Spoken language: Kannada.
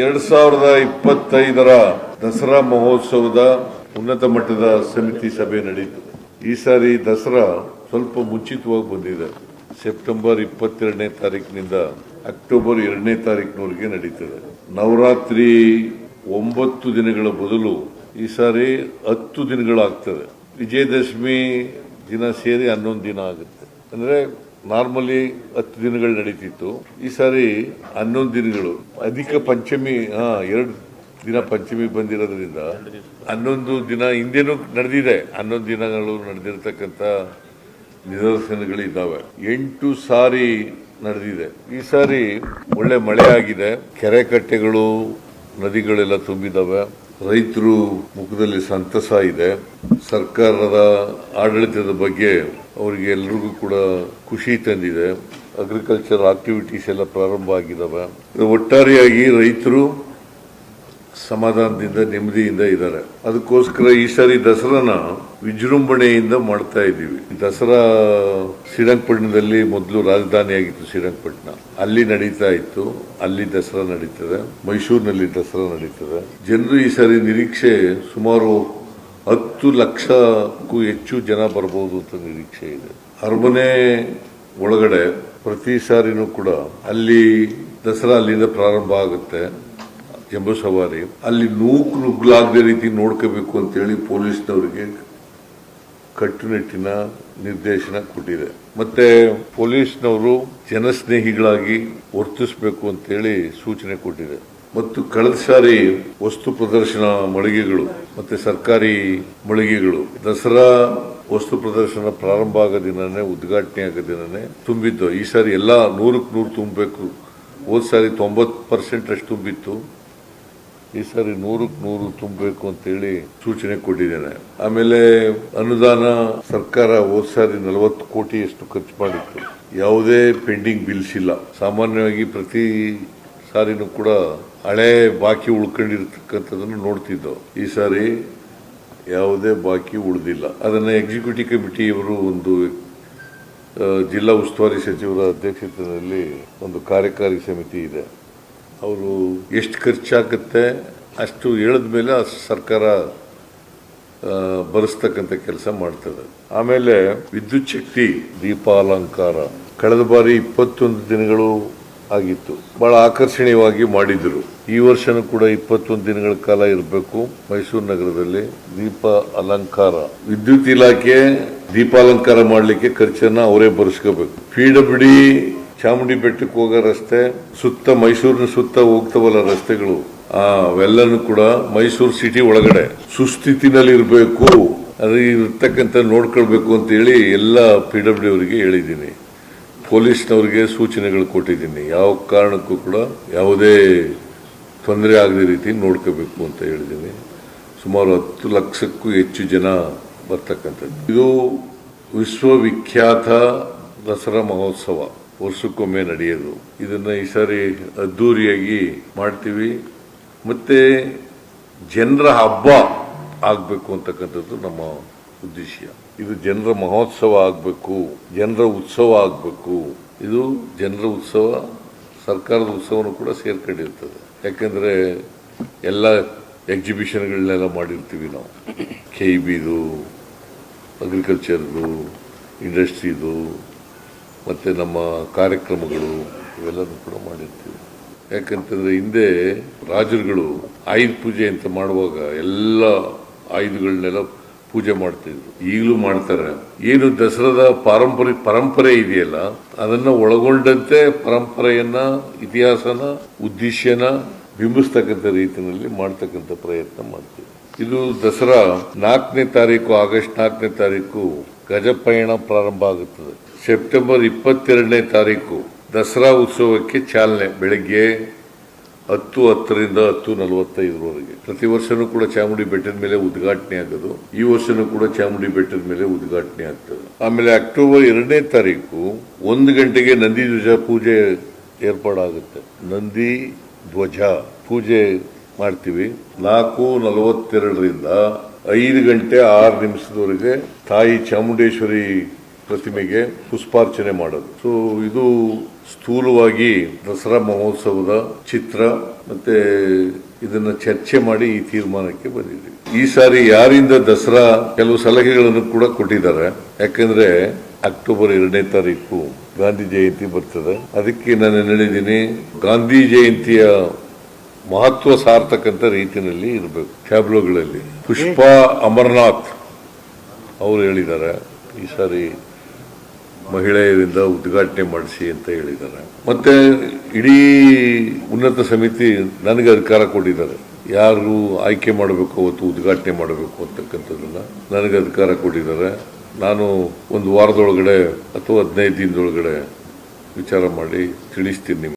ಎರಡ್ ಸಾವಿರದ ಇಪ್ಪತ್ತೈದರ ದಸರಾ ಮಹೋತ್ಸವದ ಉನ್ನತ ಮಟ್ಟದ ಸಮಿತಿ ಸಭೆ ನಡೆಯಿತು ಈ ಸಾರಿ ದಸರಾ ಸ್ವಲ್ಪ ಮುಂಚಿತವಾಗಿ ಬಂದಿದೆ. ಸೆಪ್ಟೆಂಬರ್ ಇಪ್ಪತ್ತೆರಡನೇ ತಾರೀಕಿನಿಂದ ಅಕ್ಟೋಬರ್ ಎರಡನೇ ತಾರೀಕಿನವರೆಗೆ ನಡೀತದೆ. ನವರಾತ್ರಿ ಒಂಬತ್ತು ದಿನಗಳ ಬದಲು ಈ ಸಾರಿ ಹತ್ತು ದಿನಗಳಾಗ್ತದೆ. ವಿಜಯದಶಮಿ ದಿನ ಸೇರಿ ಹನ್ನೊಂದು ದಿನ ಆಗುತ್ತೆ. ಅಂದ್ರೆ ನಾರ್ಮಲಿ ಹತ್ತು ದಿನಗಳು ನಡೀತಿತ್ತು. ಈ ಸಾರಿ ಹನ್ನೊಂದು ದಿನಗಳು. ಅಧಿಕ ಪಂಚಮಿ, ಹಾ, ಎರಡು ದಿನ ಪಂಚಮಿ ಬಂದಿರೋದ್ರಿಂದ ಹನ್ನೊಂದು ದಿನ ಹಿಂದೆನೂ ನಡೆದಿದೆ. ಹನ್ನೊಂದು ದಿನಗಳು ನಡೆದಿರ್ತಕ್ಕಂಥ ನಿದರ್ಶನಗಳಿದ್ದಾವೆ ಎಂಟು ಸಾರಿ ನಡೆದಿದೆ. ಈ ಸಾರಿ ಒಳ್ಳೆ ಮಳೆ ಆಗಿದೆ. ಕೆರೆ ಕಟ್ಟೆಗಳು, ನದಿಗಳೆಲ್ಲ ತುಂಬಿದಾವೆ ರೈತರು ಮುಖದಲ್ಲಿ ಸಂತಸ ಇದೆ. ಸರ್ಕಾರದ ಆಡಳಿತದ ಬಗ್ಗೆ ಅವರಿಗೆ ಎಲ್ರಿಗೂ ಕೂಡ ಖುಷಿ ತಂದಿದೆ. ಅಗ್ರಿಕಲ್ಚರ್ ಆಕ್ಟಿವಿಟೀಸ್ ಎಲ್ಲ ಪ್ರಾರಂಭ ಆಗಿದ್ದಾವೆ ಒಟ್ಟಾರೆಯಾಗಿ ರೈತರು ಸಮಾಧಾನದಿಂದ, ನೆಮ್ಮದಿಯಿಂದ ಇದ್ದಾರೆ. ಅದಕ್ಕೋಸ್ಕರ ಈ ಸಾರಿ ದಸರಾನ ವಿಜೃಂಭಣೆಯಿಂದ ಮಾಡ್ತಾ ಇದ್ದೀವಿ. ದಸರಾ ಶ್ರೀರಂಗಪಟ್ಟಣದಲ್ಲಿ ಮೊದಲು ರಾಜಧಾನಿಯಾಗಿತ್ತು ಶ್ರೀರಂಗಪಟ್ಟಣ. ಅಲ್ಲಿ ನಡೀತಾ ಇತ್ತು. ಅಲ್ಲಿ ದಸರಾ ನಡೀತದೆ. ಮೈಸೂರಿನಲ್ಲಿ ದಸರಾ ನಡೀತದೆ. ಜನರು ಈ ಸಾರಿ ನಿರೀಕ್ಷೆ ಸುಮಾರು ಹತ್ತು ಲಕ್ಷಕ್ಕೂ ಹೆಚ್ಚು ಜನ ಬರಬಹುದು ಅಂತ ನಿರೀಕ್ಷೆ ಇದೆ. ಅರಮನೆ ಒಳಗಡೆ ಪ್ರತಿ ಸಾರಿನೂ ಕೂಡ ಅಲ್ಲಿ ದಸರಾ ಅಲ್ಲಿಂದ ಪ್ರಾರಂಭ ಆಗುತ್ತೆ. ಜಂಬೂ ಸವಾರಿ. ಅಲ್ಲಿ ನೂಕು ನುಗ್ಗಲಾಗದ ರೀತಿ ನೋಡ್ಕೋಬೇಕು ಅಂತೇಳಿ ಪೊಲೀಸ್ನವರಿಗೆ ಕಟ್ಟುನಿಟ್ಟಿನ ನಿರ್ದೇಶನ ಕೊಟ್ಟಿದೆ. ಮತ್ತೆ ಪೊಲೀಸ್ನವರು ಜನಸ್ನೇಹಿಗಳಾಗಿ ವರ್ತಿಸಬೇಕು ಅಂತೇಳಿ ಸೂಚನೆ ಕೊಟ್ಟಿದೆ. ಮತ್ತು ಕಳೆದ ಸಾರಿ ವಸ್ತು ಪ್ರದರ್ಶನ ಮಳಿಗೆಗಳು, ಮತ್ತೆ ಸರ್ಕಾರಿ ಮಳಿಗೆಗಳು, ದಸರಾ ವಸ್ತು ಪ್ರದರ್ಶನ ಪ್ರಾರಂಭ ಆಗೋ ದಿನನೇ, ಉದ್ಘಾಟನೆ ಆಗೋ ದಿನನೇ ತುಂಬಿದ್ದು. ಈ ಸಾರಿ ಎಲ್ಲ ನೂರಕ್ಕೆ ನೂರು ತುಂಬಬೇಕು ಹೋದ್ ಸಾರಿ ತೊಂಬತ್ತು ಪರ್ಸೆಂಟ್ ಅಷ್ಟು ತುಂಬಿತ್ತು. ಈ ಸಾರಿ ನೂರಕ್ಕೆ ನೂರು ತುಂಬಬೇಕು ಅಂತೇಳಿ ಸೂಚನೆ ಕೊಟ್ಟಿದ್ದೇನೆ. ಆಮೇಲೆ ಅನುದಾನ ಸರ್ಕಾರ ಹೋದ ಸಾರಿ ನಲವತ್ತು ಕೋಟಿಯಷ್ಟು ಖರ್ಚು ಮಾಡಿತ್ತು. ಯಾವುದೇ ಪೆಂಡಿಂಗ್ ಬಿಲ್ಸ್ ಇಲ್ಲ. ಸಾಮಾನ್ಯವಾಗಿ ಪ್ರತಿ ಸಾರಿನೂ ಕೂಡ ಹಳೆ ಬಾಕಿ ಉಳ್ಕೊಂಡಿರ್ತಕ್ಕಂಥದ್ದನ್ನು ನೋಡ್ತಿದ್ದೋ. ಈ ಸಾರಿ ಯಾವುದೇ ಬಾಕಿ ಉಳಿದಿಲ್ಲ. ಅದನ್ನ ಎಕ್ಸಿಕ್ಯೂಟಿವ್ ಕಮಿಟಿಯವರು ಒಂದು ಜಿಲ್ಲಾ ಉಸ್ತುವಾರಿ ಸಚಿವರ ಅಧ್ಯಕ್ಷತೆಯಲ್ಲಿ ಒಂದು ಕಾರ್ಯಕಾರಿ ಸಮಿತಿ ಇದೆ. ಅವರು ಎಷ್ಟು ಖರ್ಚಾಗುತ್ತೆ ಅಷ್ಟು ಹೇಳಿದ ಮೇಲೆ ಸರ್ಕಾರ ಬರೆಸ್ತಕ್ಕಂಥ ಕೆಲಸ ಮಾಡ್ತದೆ. ಆಮೇಲೆ ವಿದ್ಯುತ್ ಶಕ್ತಿ, ದೀಪಾಲಂಕಾರ. ಕಳೆದ ಬಾರಿ ಇಪ್ಪತ್ತೊಂದು ದಿನಗಳು ಆಗಿತ್ತು. ಬಹಳ ಆಕರ್ಷಣೀಯವಾಗಿ ಮಾಡಿದ್ರು. ಈ ವರ್ಷನೂ ಕೂಡ ಇಪ್ಪತ್ತೊಂದು ದಿನಗಳ ಕಾಲ ಇರಬೇಕು. ಮೈಸೂರು ನಗರದಲ್ಲಿ ದೀಪ ಅಲಂಕಾರ. ವಿದ್ಯುತ್ ಇಲಾಖೆ ದೀಪಾಲಂಕಾರ ಮಾಡಲಿಕ್ಕೆ ಖರ್ಚನ್ನ ಅವರೇ ಬರೆಸ್ಕೋಬೇಕು. ಪಿ ಡಬ್ಲ್ಯೂ ಚಾಮುಂಡಿ ಬೆಟ್ಟಕ್ಕೆ ಹೋಗೋ ರಸ್ತೆ ಸುತ್ತ ಮೈಸೂರಿನ ಸುತ್ತ ಹೋಗ್ತವಲ್ಲ ರಸ್ತೆಗಳು, ಆ ಅವೆಲ್ಲನೂ ಕೂಡ ಮೈಸೂರು ಸಿಟಿ ಒಳಗಡೆ ಸುಸ್ಥಿತಿನಲ್ಲಿ ಇರಬೇಕು, ಅದು ಇರ್ತಕ್ಕಂಥ ನೋಡ್ಕೊಳ್ಬೇಕು ಅಂತ ಹೇಳಿ ಎಲ್ಲ ಪಿ ಡಬ್ಲ್ಯೂ ಅವರಿಗೆ ಹೇಳಿದ್ದೀನಿ. ಪೊಲೀಸ್ನವರಿಗೆ ಸೂಚನೆಗಳು ಕೊಟ್ಟಿದ್ದೀನಿ. ಯಾವ ಕಾರಣಕ್ಕೂ ಕೂಡ ಯಾವುದೇ ತೊಂದರೆ ಆಗದ ರೀತಿ ನೋಡ್ಕೋಬೇಕು ಅಂತ ಹೇಳಿದ್ದೀನಿ. ಸುಮಾರು ಹತ್ತು ಲಕ್ಷಕ್ಕೂ ಹೆಚ್ಚು ಜನ ಬರ್ತಕ್ಕಂಥದ್ದು. ಇದು ವಿಶ್ವವಿಖ್ಯಾತ ದಸರಾ ಮಹೋತ್ಸವ. ವರ್ಷಕ್ಕೊಮ್ಮೆ ನಡೆಯೋದು. ಇದನ್ನ ಈ ಸಾರಿ ಅದ್ದೂರಿಯಾಗಿ ಮಾಡ್ತೀವಿ. ಮತ್ತೆ ಜನರ ಹಬ್ಬ ಆಗಬೇಕು ಅಂತಕ್ಕಂಥದ್ದು ನಮ್ಮ ಉದ್ದೇಶ ಇದು ಜನರ ಮಹೋತ್ಸವ ಆಗಬೇಕು, ಜನರ ಉತ್ಸವ ಆಗಬೇಕು. ಇದು ಜನರ ಉತ್ಸವ, ಸರ್ಕಾರದ ಉತ್ಸವನೂ ಕೂಡ ಸೇರ್ಕೊಂಡಿರ್ತದೆ. ಯಾಕಂದ್ರೆ ಎಲ್ಲ ಎಕ್ಸಿಬಿಷನ್ಗಳನ್ನೆಲ್ಲ ಮಾಡಿರ್ತೀವಿ ನಾವು. ಕೆ ಇ ಬಿದು ಅಗ್ರಿಕಲ್ಚರ್ದು ಇಂಡಸ್ಟ್ರಿದು ಮತ್ತು ನಮ್ಮ ಕಾರ್ಯಕ್ರಮಗಳು ಇವೆಲ್ಲನೂ ಕೂಡ ಮಾಡಿರ್ತೀವಿ. ಯಾಕಂತಂದರೆ ಹಿಂದೆ ರಾಜರುಗಳು ಆಯುಧ ಪೂಜೆ ಅಂತ ಮಾಡುವಾಗ ಎಲ್ಲ ಆಯುಧಗಳನ್ನೆಲ್ಲ ಪೂಜೆ ಮಾಡ್ತಿದ್ರು. ಈಗಲೂ ಮಾಡ್ತಾರೆ. ಏನು ದಸರಾದ ಪಾರಂಪರಿ, ಪರಂಪರೆ ಇದೆಯಲ್ಲ, ಅದನ್ನ ಒಳಗೊಂಡಂತೆ ಪರಂಪರೆಯನ್ನ, ಇತಿಹಾಸನ, ಉದ್ದೇಶನ ಬಿಂಬಿಸ್ತಕ್ಕಂಥ ರೀತಿಯಲ್ಲಿ ಮಾಡ್ತಕ್ಕಂಥ ಪ್ರಯತ್ನ ಮಾಡ್ತೀವಿ. ಇದು ದಸರಾ ನಾಲ್ಕನೇ ತಾರೀಕು, ಆಗಸ್ಟ್ ನಾಲ್ಕನೇ ತಾರೀಕು ಗಜಪಯಣ ಪ್ರಾರಂಭ ಆಗುತ್ತದೆ. ಸೆಪ್ಟೆಂಬರ್ ಇಪ್ಪತ್ತೆರಡನೇ ತಾರೀಕು ದಸರಾ ಉತ್ಸವಕ್ಕೆ ಚಾಲನೆ, ಬೆಳಗ್ಗೆ ಹತ್ತು ಹತ್ತರಿಂದ ಹತ್ತು ನಲವತ್ತೈದರವರೆಗೆ ಪ್ರತಿ ವರ್ಷನೂ ಕೂಡ ಚಾಮುಂಡಿ ಬೆಟ್ಟದ ಮೇಲೆ ಉದ್ಘಾಟನೆ ಆಗೋದು. ಈ ವರ್ಷನೂ ಕೂಡ ಚಾಮುಂಡಿ ಬೆಟ್ಟದ ಮೇಲೆ ಉದ್ಘಾಟನೆ ಆಗ್ತದೆ. ಆಮೇಲೆ ಅಕ್ಟೋಬರ್ ಎರಡನೇ ತಾರೀಕು ಒಂದು ಗಂಟೆಗೆ ನಂದಿ ಧ್ವಜ ಪೂಜೆ ಏರ್ಪಾಡಾಗುತ್ತೆ. ನಂದಿ ಧ್ವಜ ಪೂಜೆ ಮಾಡ್ತೀವಿ. ನಾಲ್ಕು ನಲವತ್ತೆರಡರಿಂದ ಐದು ಗಂಟೆ ಆರು ನಿಮಿಷದವರೆಗೆ ತಾಯಿ ಚಾಮುಂಡೇಶ್ವರಿ ಪ್ರತಿಮೆಗೆ ಪುಷ್ಪಾರ್ಚನೆ ಮಾಡೋದು. ಸೊ ಇದು ಸ್ಥೂಲವಾಗಿ ದಸರಾ ಮಹೋತ್ಸವದ ಚಿತ್ರ ಮತ್ತೆ ಇದನ್ನ ಚರ್ಚೆ ಮಾಡಿ ಈ ತೀರ್ಮಾನಕ್ಕೆ ಬಂದಿದ್ದೀವಿ. ಈ ಸಾರಿ ಯಾರಿಂದ ದಸರಾ ಕೆಲವು ಸಲಹೆಗಳನ್ನು ಕೂಡ ಕೊಟ್ಟಿದ್ದಾರೆ. ಯಾಕಂದ್ರೆ ಅಕ್ಟೋಬರ್ ಎರಡನೇ ತಾರೀಕು ಗಾಂಧಿ ಜಯಂತಿ ಬರ್ತದೆ. ಅದಕ್ಕೆ ನಾನು ಹೇಳಿದ್ದೀನಿ? ಗಾಂಧಿ ಜಯಂತಿಯ ಮಹತ್ವ ಸಾರ್ತಕ್ಕಂಥ ರೀತಿಯಲ್ಲಿ ಇರಬೇಕು ಟ್ಯಾಬ್ಲೋಗಳಲ್ಲಿ ಪುಷ್ಪಾ ಅಮರನಾಥ್ ಅವರು ಹೇಳಿದ್ದಾರೆ, ಈ ಸಾರಿ ಮಹಿಳೆಯರಿಂದ ಉದ್ಘಾಟನೆ ಮಾಡಿಸಿ ಅಂತ ಹೇಳಿದ್ದಾರೆ. ಮತ್ತೆ ಇಡೀ ಉನ್ನತ ಸಮಿತಿ ನನಗೆ ಅಧಿಕಾರ ಕೊಟ್ಟಿದ್ದಾರೆ. ಯಾರು ಆಯ್ಕೆ ಮಾಡಬೇಕು ಅವತ್ತು ಉದ್ಘಾಟನೆ ಮಾಡಬೇಕು ಅಂತಕ್ಕಂಥದ್ದನ್ನ ನನಗೆ ಅಧಿಕಾರ ಕೊಟ್ಟಿದ್ದಾರೆ. ನಾನು ಒಂದು ವಾರದೊಳಗಡೆ ಅಥವಾ ಹದಿನೈದು ದಿನದೊಳಗಡೆ ವಿಚಾರ ಮಾಡಿ ತಿಳಿಸ್ತೀನಿ